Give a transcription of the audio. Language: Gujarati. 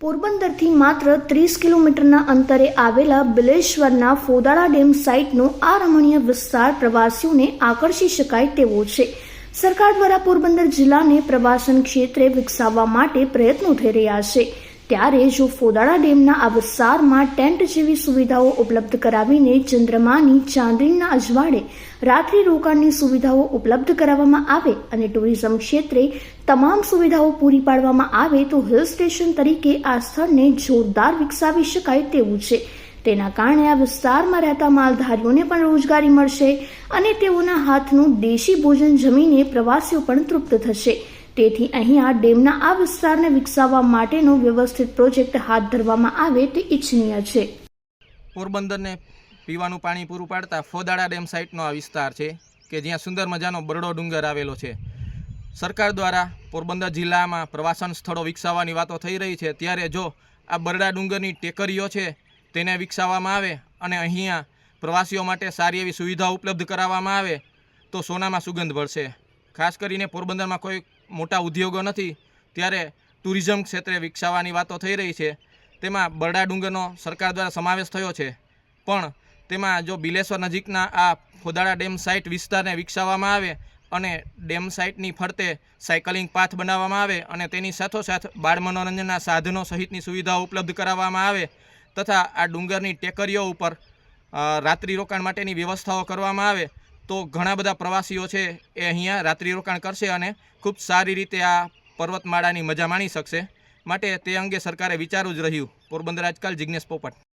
પોરબંદરથી માત્ર ત્રીસ કિલોમીટરના અંતરે આવેલા બિલેશ્વરના ફોદાળા ડેમ સાઇટનો આ રમણીય વિસ્તાર પ્રવાસીઓને આકર્ષી શકાય તેવો છે. સરકાર દ્વારા પોરબંદર જિલ્લાને પ્રવાસન ક્ષેત્રે વિકસાવવા માટે પ્રયત્નો થઈ રહ્યા છે. ત્યારે જો ફોદાળા ડેમના આ વિસ્તારમાં ટેન્ટ જેવી સુવિધાઓ ઉપલબ્ધ કરાવીને ચંદ્રમાની ચાંદીના અજવાળે રાત્રિ રોકાણની સુવિધાઓ ઉપલબ્ધ કરાવવામાં આવે અને ટુરિઝમ ક્ષેત્રે તમામ સુવિધાઓ પૂરી પાડવામાં આવે તો હિલ સ્ટેશન તરીકે આ સ્થળને જોરદાર વિકસાવી શકાય તેવું છે. તેના કારણે આ વિસ્તારમાં રહેતા માલધારીઓને પણ રોજગારી મળશે અને તેઓના હાથનું દેશી ભોજન જમીને પ્રવાસીઓ પણ તૃપ્ત થશે. તેથી અહીં આ ડેમના આ વિસ્તારને વિકસાવવા માટેનો વ્યવસ્થિત પ્રોજેક્ટ હાથ ધરવામાં આવે તે ઇચ્છનીય છે. પોરબંદરને પીવાનું પાણી પૂરું પાડતા ફોદાળા ડેમ સાઇટનો આ વિસ્તાર છે, કે જ્યાં સુંદર મજાનો બરડો ડુંગર આવેલો છે. સરકાર દ્વારા પોરબંદર જિલ્લામાં પ્રવાસન સ્થળો વિકસાવવાની વાતો થઈ રહી છે, ત્યારે જો આ બરડા ડુંગરની ટેકરીઓ છે, તેને વિકસાવવામાં આવે અને અહીંયા પ્રવાસીઓ માટે સારી એવી સુવિધા ઉપલબ્ધ કરાવવામાં આવે, તો સોનામાં સુગંધ ભળશે. ખાસ કરીને પોરબંદરમાં કોઈ મોટા ઉદ્યોગો નથી, ત્યારે ટુરિઝમ ક્ષેત્રે વિકસાવવાની વાતો થઈ રહી છે. તેમાં બરડા ડુંગરનો સરકાર દ્વારા સમાવેશ થયો છે. પણ તેમાં જો બિલેશ્વર નજીકના આ ફોદાળા ડેમ સાઇટ વિસ્તારને વિકસાવવામાં આવે અને ડેમ સાઇટની ફરતે સાયકલિંગ પાથ બનાવવામાં આવે અને તેની સાથોસાથ બાળ મનોરંજનના સાધનો સહિતની સુવિધાઓ ઉપલબ્ધ કરાવવામાં આવે તથા આ ડુંગરની ટેકરીઓ ઉપર રાત્રિ રોકાણ માટેની વ્યવસ્થાઓ કરવામાં આવે તો ઘણા બધા પ્રવાસીઓ છે એ અહીંયા રાત્રિ રોકાણ કરશે અને ખૂબ સારી રીતે આ પર્વતમાળાની મજા માણી શકશે. માટે તે અંગે સરકારે વિચારવું જ રહ્યું. પોરબંદર આજકાલ જિજ્ઞેશ પોપટ.